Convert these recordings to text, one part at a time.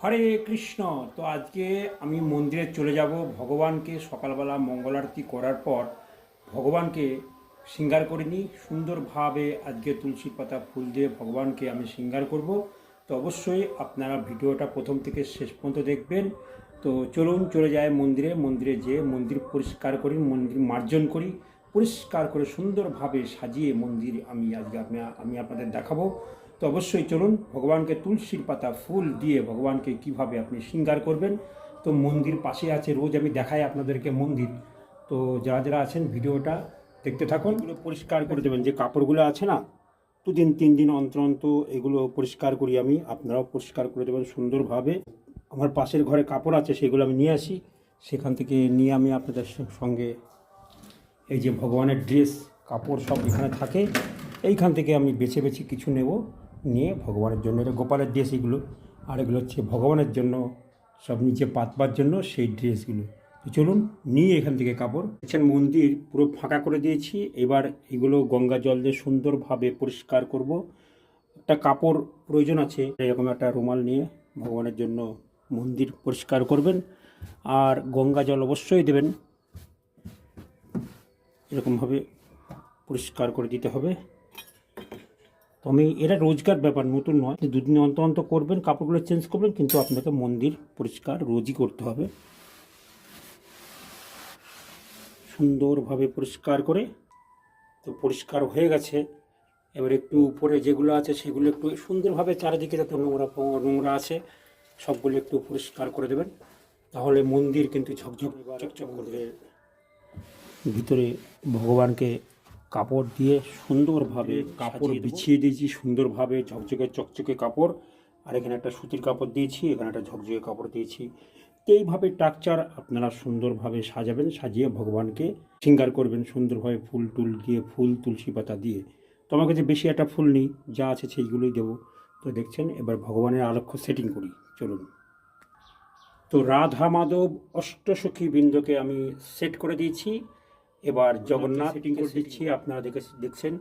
হরে কৃষ্ণ। তো আজকে আমি মন্দিরে চলে যাব। ভগবানকে সকালবেলা মঙ্গল আরতি করার পর ভগবানকে শৃঙ্গার করে নিই। সুন্দরভাবে আজকে তুলসী পাতা ফুল দিয়ে ভগবানকে আমি শৃঙ্গার করব। তো অবশ্যই আপনারা ভিডিওটা প্রথম থেকে শেষ পর্যন্ত দেখবেন। তো চলুন, চলে যায় মন্দিরে। মন্দিরে যেয়ে মন্দির পরিষ্কার করি, মন্দির মার্জন করি। পরিষ্কার করে সুন্দরভাবে সাজিয়ে মন্দির আমি আজকে আমি আপনাদের দেখাবো। তো অবশ্যই চলুন ভগবানকে তুলসীর পাতা ফুল দিয়ে ভগবানকে কীভাবে আপনি শৃঙ্গার করবেন। তো মন্দির পাশে আছে, রোজ আমি দেখাই আপনাদেরকে মন্দির। তো যারা যারা আছেন ভিডিওটা দেখতে থাকুন। এগুলো পরিষ্কার করে দেবেন, যে কাপড়গুলো আছে না, দুদিন তিন দিন অন্তর অন্তর এগুলো পরিষ্কার করি আমি, আপনারাও পরিষ্কার করে দেবেন সুন্দরভাবে। আমার পাশের ঘরে কাপড় আছে, সেগুলো আমি নিয়ে আসি। সেখান থেকে নিয়ে আমি আপনাদের সঙ্গে এই যে ভগবানের ড্রেস, কাপড় সব এখানে থাকে। এইখান থেকে আমি বেছে বেছে কিছু নেব। নিয়ে ভগবানের জন্য, এটা গোপালের ড্রেস এগুলো। আর এগুলো হচ্ছে ভগবানের জন্য, সব নিচে পাতবার জন্য সেই ড্রেসগুলো তো চলুন, নিয়ে এখান থেকে কাপড়। দেখছেন মন্দির পুরো ফাঁকা করে দিয়েছি। এবার এগুলো গঙ্গা জল দিয়ে সুন্দরভাবে পরিষ্কার করব। একটা কাপড় প্রয়োজন আছে, এরকম একটা রুমাল নিয়ে ভগবানের জন্য মন্দির পরিষ্কার করবেন। আর গঙ্গা জল অবশ্যই দেবেন। এরকমভাবে পরিষ্কার করে দিতে হবে। আমি, এটা রোজকার ব্যাপার, নতুন নয়। দুদিন অন্তর অন্তর করবেন, কাপড়গুলো চেঞ্জ করবেন, কিন্তু আপনাকে মন্দির পরিষ্কার, রোজই করতে হবে। সুন্দরভাবে পরিষ্কার করে, তো পরিষ্কার হয়ে গেছে। এবার একটু উপরে যেগুলো আছে, সেগুলো একটু সুন্দরভাবে চারিদিকে যাতে নোংরা নোংরা আছে, সবগুলো একটু পরিষ্কার করে দেবেন। তাহলে মন্দির কিন্তু ঝকঝক, চকচক করবে ভিতরে ভগবানকে কাপড় দিয়ে সুন্দরভাবে কাপড় বিছিয়ে দিয়েছি সুন্দরভাবে ঝকঝকে চকচকে কাপড়। আর এখানে একটা সুতির কাপড় দিয়েছি এখানে একটা ঝকঝকে কাপড় দিয়েছি। তো এইভাবে টাকচার আপনারা সুন্দরভাবে সাজাবেন সাজিয়ে ভগবানকে শৃঙ্গার করবেন সুন্দরভাবে ফুল টুল দিয়ে ফুল তুলসী পাতা দিয়ে। তো আমার কাছে বেশি একটা ফুল নেই যা আছে সেইগুলোই দেবো। তো দেখছেন এবার ভগবানের আলক্ষ্য সেটিং করি চলুন। তো রাধা মাধব অষ্টসখী বৃন্দকে আমি সেট করে দিয়েছি। এবার জগন্নাথ সেটিং করে দিচ্ছি আপনারা দেখে দেখছেন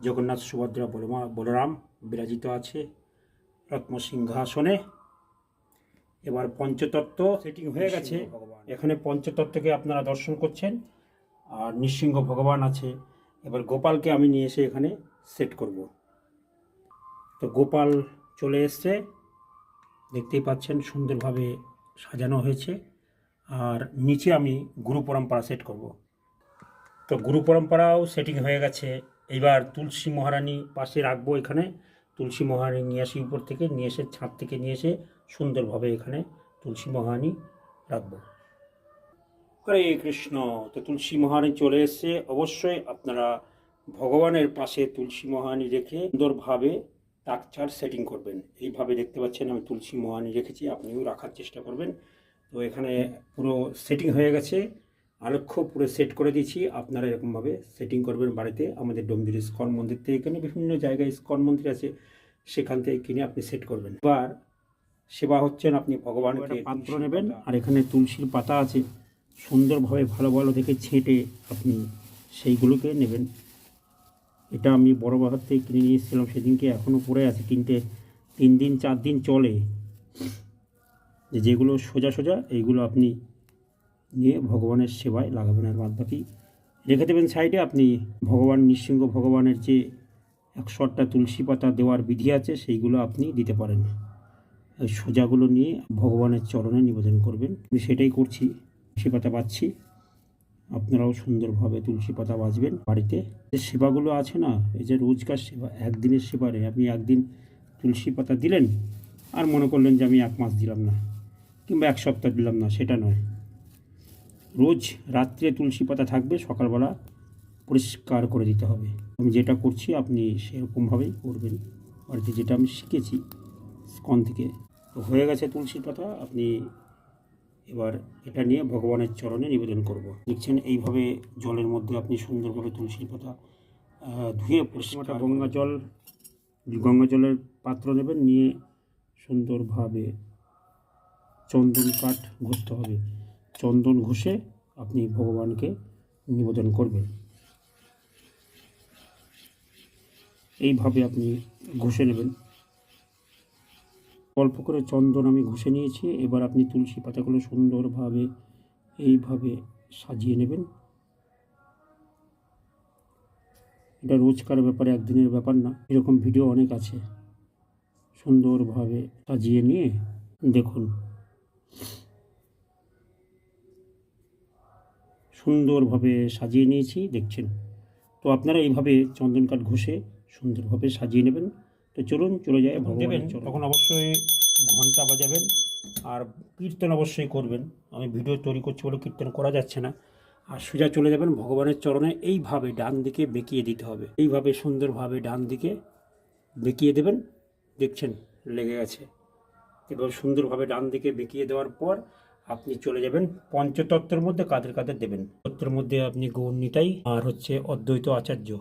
জগন্নাথ সুভদ্রা বলমা বলরাম বিরাজিত আছে রত্ন সিংহাসনে। এবার পঞ্চতত্ত্ব সেটিং হয়ে গেছে। এখানে পঞ্চতত্ত্বকে আপনারা দর্শন করছেন আর নৃসিংহ ভগবান আছে। এবার গোপালকে আমি নিয়ে এসে এখানে সেট করব। তো গোপাল চলে এসছে। দেখতেই পাচ্ছেন সুন্দরভাবে সাজানো হয়েছে। আর নিচে আমি গুরু পরম্পরা সেট করব। তো গুরু পরম্পরাও সেটিং হয়ে গেছে। এবার তুলসী মহারানী পাশে রাখব এখানে। তুলসী মহারানী নিয়ে আসি উপর থেকে, নিয়ে এসে ছাদ থেকে নিয়ে এসে সুন্দরভাবে এখানে তুলসী মহারানী রাখব। হরে কৃষ্ণ, তো তুলসী মহারানী চলে এসছে। অবশ্যই আপনারা ভগবানের পাশে তুলসী মহারানী রেখে সুন্দরভাবে টাকচার সেটিং করবেন। এইভাবে দেখতে পাচ্ছেন আমি তুলসী মহারানী রেখেছি, আপনিও রাখার চেষ্টা করবেন। তো এখানে পুরো সেটিং হয়ে গেছে। আলক্ষ্য পুরো সেট করে দিয়েছি। আপনারা এরকমভাবে সেটিং করবেন বাড়িতে। আমাদের ডোমদির ইস্কন মন্দির থেকে এখানে বিভিন্ন জায়গায় ইস্কন মন্দির আছে সেখান থেকে কিনে আপনি সেট করবেন। এবার সেবা হচ্ছেন আপনি ভগবানকে পাত্র নেবেন। আর এখানে তুলসীর পাতা আছে। সুন্দরভাবে ভালো ভালো দেখে ছেঁটে আপনি সেইগুলোকে নেবেন। এটা আমি বড় বাজার থেকে কিনে নিয়ে এসেছিলাম সেদিনকে এখনও পড়ে আছে। কিনতে তিন দিন চার দিন চলে। যে যেগুলো সোজা সোজা এইগুলো আপনি নিয়ে ভগবানের সেবায় লাগাবেন। আর বাদ বাকি রেখে দেবেন সাইডে, আপনি ভগবান, নৃসিংহ ভগবানের যে একশো তুলসী পাতা দেওয়ার বিধি আছে, সেইগুলো আপনি দিতে পারেন। ওই সোজাগুলো নিয়ে ভগবানের চরণে নিবেদন করবেন। আমি সেটাই করছি, তুলসী পাতা পাচ্ছি আপনারাও সুন্দরভাবে তুলসী পাতা বাঁচবেন বাড়িতে। যে সেবাগুলো আছে না, এই যে রোজকার সেবা, একদিনের সেবারে আপনি একদিন তুলসী পাতা দিলেন, আর মনে করলেন যে আমি এক মাস দিলাম না, কিংবা এক সপ্তাহ দিলাম না, সেটা নয়। রোজ রাত্রে তুলসী পাতা থাকবে সকালবেলা পরিষ্কার করে দিতে হবে। আমি যেটা করছি আপনি সেরকমভাবেই করবেন। বাড়িতে যেটা আমি শিখেছি স্কন থেকে তো হয়ে গেছে তুলসীর পাতা। আপনি এবার এটা নিয়ে ভগবানের চরণে নিবেদন করব। দেখছেন এইভাবে জলের মধ্যে আপনি সুন্দরভাবে তুলসীর পাতা ধুয়ে পরিষ্কার গঙ্গা জল গঙ্গা জলের পাত্র নেবেন নিয়ে সুন্দরভাবে চন্দন কাঠ ঘষতে হবে। চন্দন ঘষে আপনি ভগবানকে নিবেদন করবেন। এইভাবে আপনি ঘষে নেবেন। অল্প করে চন্দন আমি ঘষে নিয়েছি, এবার আপনি তুলসী পাতাগুলো সুন্দরভাবে এইভাবে সাজিয়ে নেবেন। এটা রোজকার ব্যাপারে, একদিনের ব্যাপার না, এরকম ভিডিও অনেক আছে। সুন্দরভাবে সাজিয়ে নিয়ে দেখুন। সুন্দরভাবে সাজিয়ে নিয়েছি দেখছেন? তো আপনারা এইভাবে চন্দন কাঠ ঘষে সুন্দরভাবে সাজিয়ে নেবেন। তো চলুন চলে যায় দেবেন তখন অবশ্যই ঘণ্টা বাজাবেন আর কীর্তন অবশ্যই করবেন। আমি ভিডিও তৈরি করছি বলে কীর্তন করা যাচ্ছে না। আর সোজা চলে যাবেন ভগবানের চরণে। এইভাবে ডান দিকে বেঁকিয়ে দিতে হবে। এইভাবে সুন্দরভাবে ডান দিকে বেঁকিয়ে দেবেন। দেখছেন? লেগে গেছে। এবার সুন্দরভাবে ডান দিকে বেঁকিয়ে দেওয়ার পর আপনি চলে যাবেন, পঞ্চতত্ত্বের মধ্যে কাদের কাদের দেবেন? তত্ত্বের মধ্যে আপনি গৌরনীটাই আর হচ্ছে অদ্বৈত আচার্য।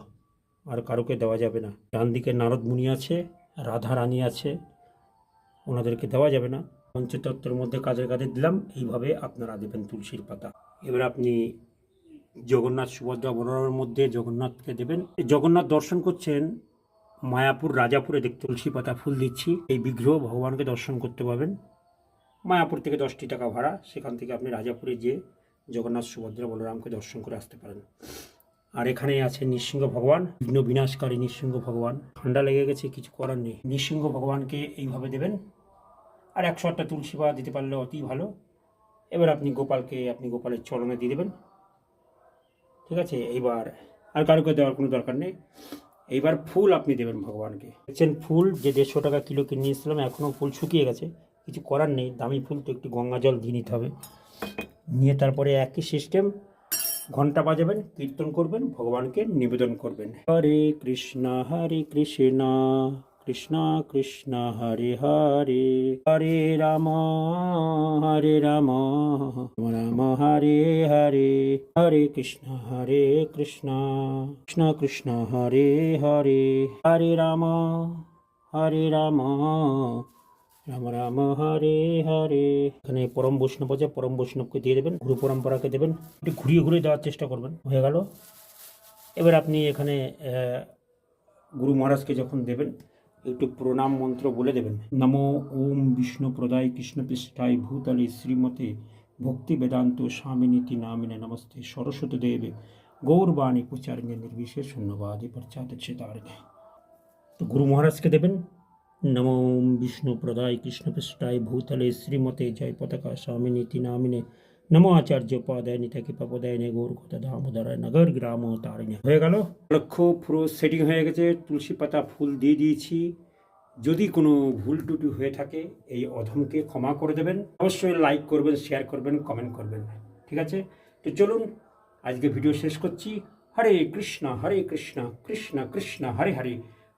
আর কারোকে দেওয়া যাবে না। ডান দিকে নারদ মুনি আছে, রাধা রানী আছে, ওনাদেরকে দেওয়া যাবে না। পঞ্চতত্ত্বের মধ্যে কাদের কাদের দিলাম, এইভাবে আপনারা দেবেন তুলসীর পাতা। এবার আপনি জগন্নাথ সুভদ্রা বলরামের মধ্যে জগন্নাথকে দেবেন। জগন্নাথ দর্শন করছেন, মায়াপুর, রাজাপুরে দেখ তুলসী পাতা ফুল দিচ্ছি। এই বিগ্রহ ভগবানকে দর্শন করতে পারবেন মায়াপুর থেকে দশটি টাকা ভাড়া, সেখান থেকে আপনি রাজাপুরে গিয়ে জগন্নাথ সুভদ্রা বলরামকে দর্শন করে আসতে পারেন। আর এখানে আছে নৃসিংহ ভগবান, বিঘ্ন বিনাশকারী নৃসিংহ ভগবান। ঠান্ডা লেগে গেছে, কিছু করার নেই। নৃসিংহ ভগবানকে এইভাবে দেবেন, আর একশো আটটা তুলসী পাতা দিতে পারলে অতি ভালো। এবার আপনি গোপালকে, আপনি গোপালের চরণে দিয়ে দেবেন। ঠিক আছে? এইবার আর কারোকে দেওয়ার কোনো দরকার নেই। এইবার ফুল আপনি দেবেন ভগবানকে। দেখছেন ফুল, যে দেড়শো টাকা কিলো কিনে নিয়েছিলাম এখনও ফুল শুকিয়ে গেছে। কিছু করার নেই, দামি ফুল তো একটু গঙ্গা জল দিয়ে নিতে হবে। নিয়ে তারপরে একই সিস্টেম ঘণ্টা বাজাবেন, কীর্তন করবেন, ভগবানকে নিবেদন করবেন। হরে কৃষ্ণ হরে কৃষ্ণ কৃষ্ণ কৃষ্ণ, হরে হরে। হরে রাম হরে রাম রাম, হরে হরে। হরে কৃষ্ণ হরে কৃষ্ণ কৃষ্ণ কৃষ্ণ, হরে হরে। হরে রাম হরে রাম রাম রাম, হরে হরে। এখানে পরম বৈষ্ণব আছে, পরম বৈষ্ণবকে দিয়ে দেবেন, গুরু পরম্পরাকে দেবেন। একটু ঘুরিয়ে ঘুরিয়ে দেওয়ার চেষ্টা করবেন, হয়ে গেল। এবার আপনি এখানে গুরু মহারাজকে যখন দেবেন, একটু প্রণাম মন্ত্র বলে দেবেন। নমো ওম বিষ্ণু প্রদায় কৃষ্ণ পৃষ্ঠায় ভূতলে শ্রীমতে ভক্তি বেদান্ত স্বামিনীতি নামিনে নমস্তে সরস্বতী দেবে। গৌরবাণী প্রচারিণী নির্বিশেষ শূন্যবাদী পশ্চাৎ তো গুরু মহারাজকে দেবেন নমো বিষ্ণু প্রদায় কৃষ্ণ পৃষ্ঠায় ভূতলে শ্রীমতে জয় পতাকা স্বামিনীতি নামিনে নমো আচার্য পদায় নিতা কৃপা পদায় নে গৌর কথা দামোদরায় নগর গ্রাম তারিণী হয়ে গেল। লক্ষ্য পুরো সেটিং হয়ে গেছে। তুলসী পাতা ফুল দিয়ে দিয়েছি। যদি কোনো ভুল টুটি হয়ে থাকে, এই অধমকে ক্ষমা করে দেবেন। অবশ্যই লাইক করবেন শেয়ার করবেন কমেন্ট করবেন। ঠিক আছে? তো চলুন, আজকে ভিডিও শেষ করছি। হরে কৃষ্ণ হরে কৃষ্ণ কৃষ্ণ কৃষ্ণ, হরে হরে।